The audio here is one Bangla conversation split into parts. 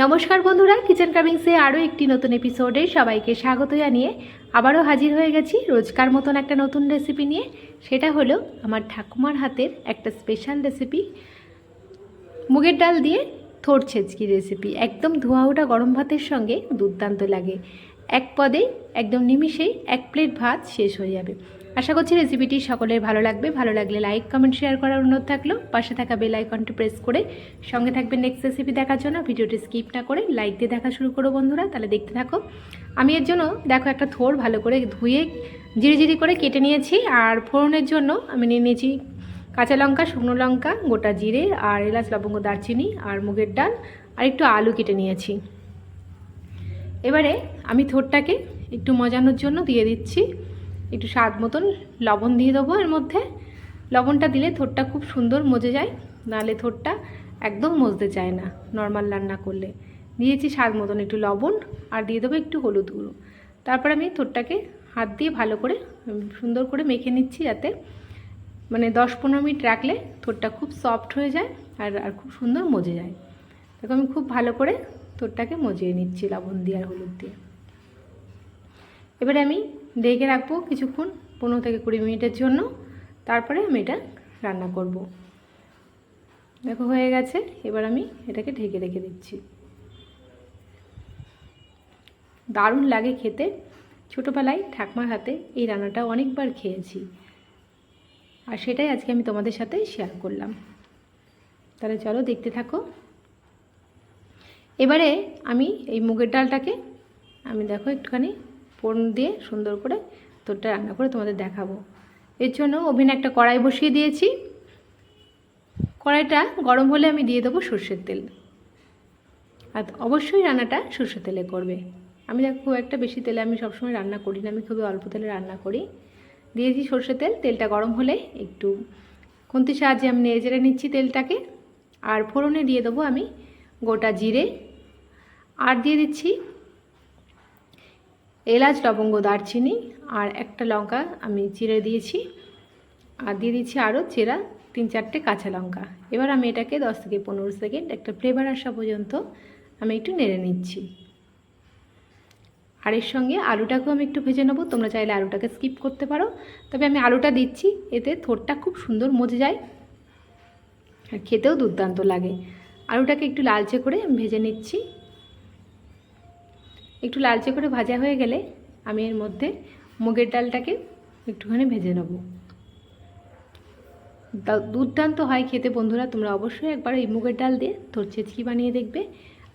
নমস্কার বন্ধুরা কিচেন কামিংসে আরও একটি নতুন এপিসোডে সবাইকে স্বাগত জানিয়ে আবারও হাজির হয়ে গেছি রোজকার মতন একটা নতুন রেসিপি নিয়ে। সেটা হলো আমার ঠাকুমার হাতের একটা স্পেশাল রেসিপি মুগের ডাল দিয়ে থোর ছেচকি রেসিপি একদম ধোয়া ওঠা গরম ভাতের সঙ্গে দুর্দান্ত লাগে। এক পদে, একদম নিমিষেই এক প্লেট ভাত শেষ হয়ে যাবে। আশা করছি রেসিপিটি সকলের ভালো লাগবে। ভালো লাগলে লাইক কমেন্ট শেয়ার করার অনুরোধ থাকল। পাশে থাকা বেল আইকনটি প্রেস করে সঙ্গে থাকবে নেক্সট রেসিপি দেখার জন্য। ভিডিওটি স্কিপ না করে লাইক দিয়ে দেখা শুরু করো বন্ধুরা, তাহলে দেখতে থাকো। আমি এর জন্য দেখো একটা থোর ভালো করে ধুয়ে জিরি জিরি করে কেটে নিয়েছি। আর ফোড়নের জন্য আমি নিয়ে নিয়েছি কাঁচা লঙ্কা, শুকনো লঙ্কা, গোটা জিরে আর এলাচ, লবঙ্গ, দারচিনি আর মুগের ডাল আর একটু আলু কেটে নিয়েছি। এবারে আমি থোরটাকে একটু মজানোর জন্য দিয়ে দিচ্ছি। একটু স্বাদ মতন লবণ দিয়ে দেবো এর মধ্যে। লবণটা দিলে থোরটা খুব সুন্দর মজে যায় নাহলে থোরটা একদম মজতে চায় না নর্মাল রান্না করলে। দিয়েছি স্বাদ মতন একটু লবণ আর দিয়ে দেবো একটু হলুদ গুঁড়ো। তারপর আমি থোরটাকে হাত দিয়ে ভালো করে সুন্দর করে মেখে নিচ্ছি যাতে মানে দশ পনেরো মিনিট রাখলে থোরটা খুব সফট হয়ে যায় আর আর খুব সুন্দর মজে যায়। দেখো আমি খুব ভালো করে থোরটাকে মজিয়ে নিচ্ছি লবণ দিয়ে আর হলুদ দিয়ে। এবারে আমি ঢেকে রাখব কিছুক্ষণ, পনেরো থেকে কুড়ি মিনিটের জন্য। তারপরে আমি এটা রান্না করব। দেখো, হয়ে গেছে। এবার আমি এটাকে ঢেকে রেখে দিচ্ছি। দারুণ লাগে খেতে। ছোটোবেলায় ঠাকমার হাতে এই রান্নাটা অনেকবার খেয়েছি। আর সেটাই আজকে আমি তোমাদের সাথে শেয়ার করলাম। তাহলে চলো দেখতে থাকো। এবারে আমি এই মুগের ডালটাকে, আমি দেখো একটুখানি ফোড়ন দিয়ে সুন্দর করে তোরটা রান্না করে তোমাদের দেখাবো। এর জন্য ওভেনে একটা কড়াই বসিয়ে দিয়েছি। কড়াইটা গরম হলে আমি দিয়ে দেবো সর্ষের তেল। আর অবশ্যই রান্নাটা সর্ষের তেলে করবে। আমি দেখো, খুব একটা বেশি তেলে আমি সবসময় রান্না করি না, আমি খুবই অল্প তেলে রান্না করি। দিয়েছি সর্ষের তেল, তেলটা গরম হলে একটু খুন্তির সাহায্যে আমি নেড়ে চেড়ে নিচ্ছি তেলটাকে। আর ফোড়নে দিয়ে দেবো আমি গোটা জিরে। আর দিয়ে দিচ্ছি এলাচ, লবঙ্গ, দারচিনি আর একটা লঙ্কা আমি চিড়ে দিয়েছি। আর দিয়ে দিচ্ছি আরও চেরা তিন চারটে কাঁচা লঙ্কা। এবার আমি এটাকে দশ থেকে পনেরো সেকেন্ড একটা ফ্লেভার আসা পর্যন্ত আমি একটু নেড়ে নিচ্ছি। আর এর সঙ্গে আলুটাকেও আমি একটু ভেজে নেব। তোমরা চাইলে আলুটাকে স্কিপ করতে পারো। তবে আমি আলুটা দিচ্ছি, এতে থোরটা খুব সুন্দর মজে যায় আর খেতেও দুর্দান্ত লাগে। আলুটাকে একটু লালচে করে আমি ভেজে নিচ্ছি। একটু লালচে করে ভাজা হয়ে গেলে আমি এর মধ্যে মুগের ডালটাকে একটুখানি ভেজে নেব। দুর্দান্ত হয় খেতে বন্ধুরা, তোমরা অবশ্যই একবার এই মুগের ডাল দিয়ে তোর ছেচকি বানিয়ে দেখবে।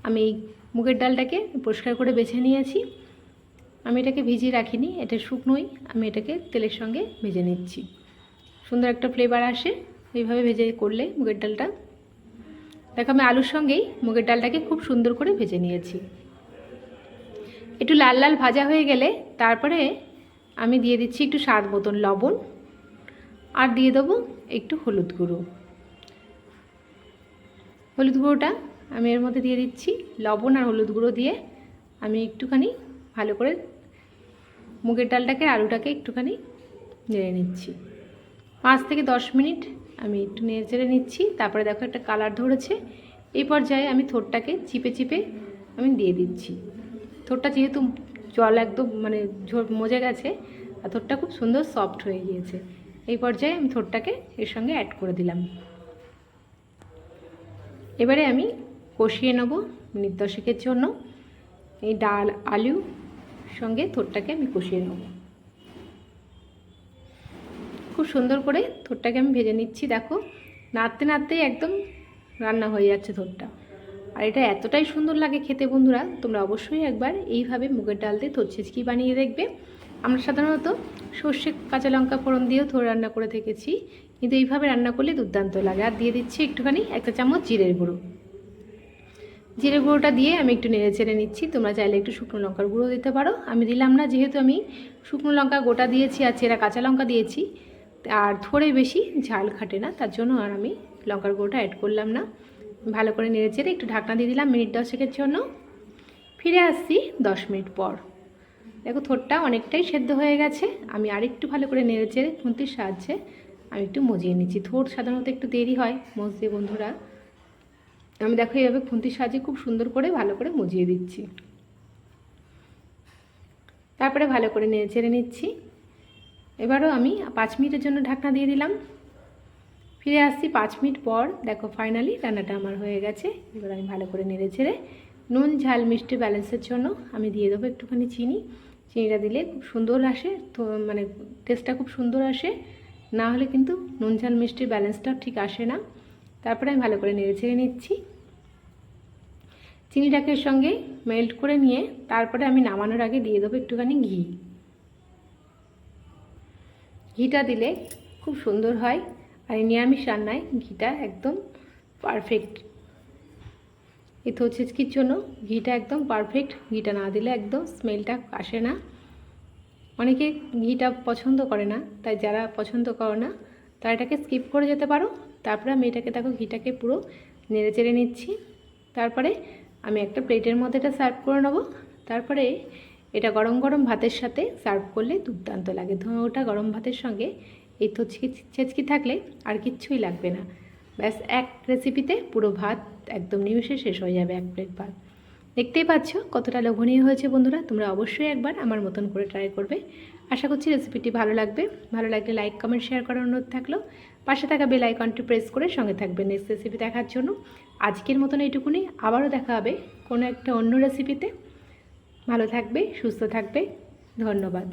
আমি এই মুগের ডালটাকে পরিষ্কার করে বেছে নিয়েছি। আমি এটাকে ভিজিয়ে রাখিনি, এটা শুকনোই, আমি এটাকে তেলের সঙ্গে ভেজে নিচ্ছি। সুন্দর একটা ফ্লেভার আসে, এইভাবে ভেজে করলে মুগের ডালটা। দেখো আমি আলুর সঙ্গেই মুগের ডালটাকে খুব সুন্দর করে ভেজে নিয়েছি। একটু লাল লাল ভাজা হয়ে গেলে তারপরে আমি দিয়ে দিচ্ছি একটু স্বাদ মতন লবণ আর দিয়ে দেবো একটু হলুদ গুঁড়ো। হলুদ গুঁড়োটা আমি এর মধ্যে দিয়ে দিচ্ছি। লবণ আর হলুদ গুঁড়ো দিয়ে আমি একটুখানি ভালো করে মুগের ডালটাকে আলুটাকে একটুখানি নেড়ে নিচ্ছি। পাঁচ থেকে দশ মিনিট আমি একটু নেড়ে চেড়ে নিচ্ছি। তারপরে দেখো একটা কালার ধরেছে। এই পর্যায়ে আমি থোরটাকে চিপে চিপে আমি দিয়ে দিচ্ছি। থোরটা যেহেতু জল একদম মানে মজে গেছে, আর থোরটা খুব সুন্দর সফট হয়ে গিয়েছে। এই পর্যায়ে আমি থোরটাকে এর সঙ্গে অ্যাড করে দিলাম। এবারে আমি কষিয়ে নেব মিনিট জন্য। এই ডাল, আলু সঙ্গে থোরটাকে আমি কষিয়ে নেব। খুব সুন্দর করে থোরটাকে আমি ভেজে নিচ্ছি, দেখো। নাড়তে, নাড়তেই একদম রান্না হয়ে যাচ্ছে থোরটা আর এটা এতটাই সুন্দর লাগে খেতে বন্ধুরা, তোমরা অবশ্যই একবার এইভাবে মুগের ডাল দিয়ে তোর ছেচকি বানিয়ে দেখবে। আমরা সাধারণত সর্ষে, কাঁচা লঙ্কা ফোড়ন দিয়েও থোর রান্না করে থেকেছি, কিন্তু এইভাবে রান্না করলে দুর্দান্ত লাগে। আর দিয়ে দিচ্ছি একটুখানি, একটা চামচ জিরের গুঁড়ো। জিরে গুঁড়োটা দিয়ে আমি একটু নেড়ে চেড়ে নিচ্ছি, তোমরা চাইলে একটু শুকনো লঙ্কার গুঁড়ো দিতে পারো। আমি দিলাম না, যেহেতু আমি শুকনো লঙ্কা গোটা দিয়েছি আর চেরা কাঁচা লঙ্কা দিয়েছি, আর থোড়ে বেশি ঝাল খাটে না, তার জন্য আর আমি লঙ্কার গুঁড়োটা অ্যাড করলাম না। ভালো করে নেড়ে চেড়ে একটু ঢাকনা দিয়ে দিলাম মিনিট দশেকের জন্য। ফিরে আসছি দশ মিনিট পর। দেখো থোরটা অনেকটাই সেদ্ধ হয়ে গেছে। আমি আরেকটু ভালো করে নেড়ে চেড়ে খুন্তির সাহায্যে আমি একটু মজিয়ে নিচ্ছি। থোর সাধারণত একটু দেরি হয় মজতে বন্ধুরা। আমি দেখো এইভাবে খুন্তির সাহায্যে খুব সুন্দর করে ভালো করে মজিয়ে দিচ্ছি। তারপরে ভালো করে নেড়ে চেড়ে নিচ্ছি। এবারও আমি পাঁচ মিনিটের জন্য ঢাকনা দিয়ে দিলাম। ফিরে আসছি পাঁচ মিনিট পর। দেখো ফাইনালি রান্নাটা আমার হয়ে গেছে। এবার আমি ভালো করে নেড়ে ছেড়ে নুন, ঝাল, মিষ্টি ব্যালেন্সের জন্য আমি দিয়ে দেবো একটুখানি চিনি। চিনিটা দিলে খুব সুন্দর আসে, তো মানে টেস্টটা খুব সুন্দর আসে। না হলে কিন্তু নুন, ঝাল মিষ্টির ব্যালেন্সটা ঠিক আসে না। তারপরে আমি ভালো করে নেড়ে ছেড়ে নিচ্ছি। চিনিটাকে সঙ্গে মেল্ট করে নিয়ে তারপরে আমি নামানোর আগে দিয়ে দেবো একটুখানি ঘি। ঘিটা দিলে খুব সুন্দর হয়। আর নিরামিষ রান্নায় ঘিটা একদম পারফেক্ট এই তো ছিচকির জন্য ঘিটা একদম পারফেক্ট ঘিটা না দিলে একদম স্মেলটা আসে না। অনেকে ঘিটা পছন্দ করে না, তাই যারা পছন্দ করো না, তারা এটাকে স্কিপ করে যেতে পারো। তারপরে আমি এটাকে দেখো ঘিটাকে পুরো নেড়ে চেড়ে নিচ্ছি। তারপরে আমি একটা প্লেটের মধ্যে এটা সার্ভ করে নেব। তারপরে এটা গরম গরম ভাতের সাথে সার্ভ করলে দুর্দান্ত লাগে। ধোঁয়া ওটা গরম ভাতের সঙ্গে এই তো ছেচকি থাকলে আর কিচ্ছুই লাগবে না। ব্যাস, এক রেসিপিতে পুরো ভাত একদম নিমিষে শেষ হয়ে যাবে এক প্লেট ভাত। দেখতেই পাচ্ছ কতটা লোভনীয় হয়েছে বন্ধুরা, তোমরা অবশ্যই একবার আমার মতন করে ট্রাই করবে। আশা করছি রেসিপিটি ভালো লাগবে। ভালো লাগলে লাইক কমেন্ট শেয়ার করার অনুরোধ থাকল। পাশে থাকা বেল আইকনটি প্রেস করে সঙ্গে থাকবে নেক্সট রেসিপি দেখার জন্য। আজকের মতন এইটুকুনি, আবারও দেখা হবে কোনো একটা অন্য রেসিপিতে ভালো থাকবে, সুস্থ থাকবে, ধন্যবাদ।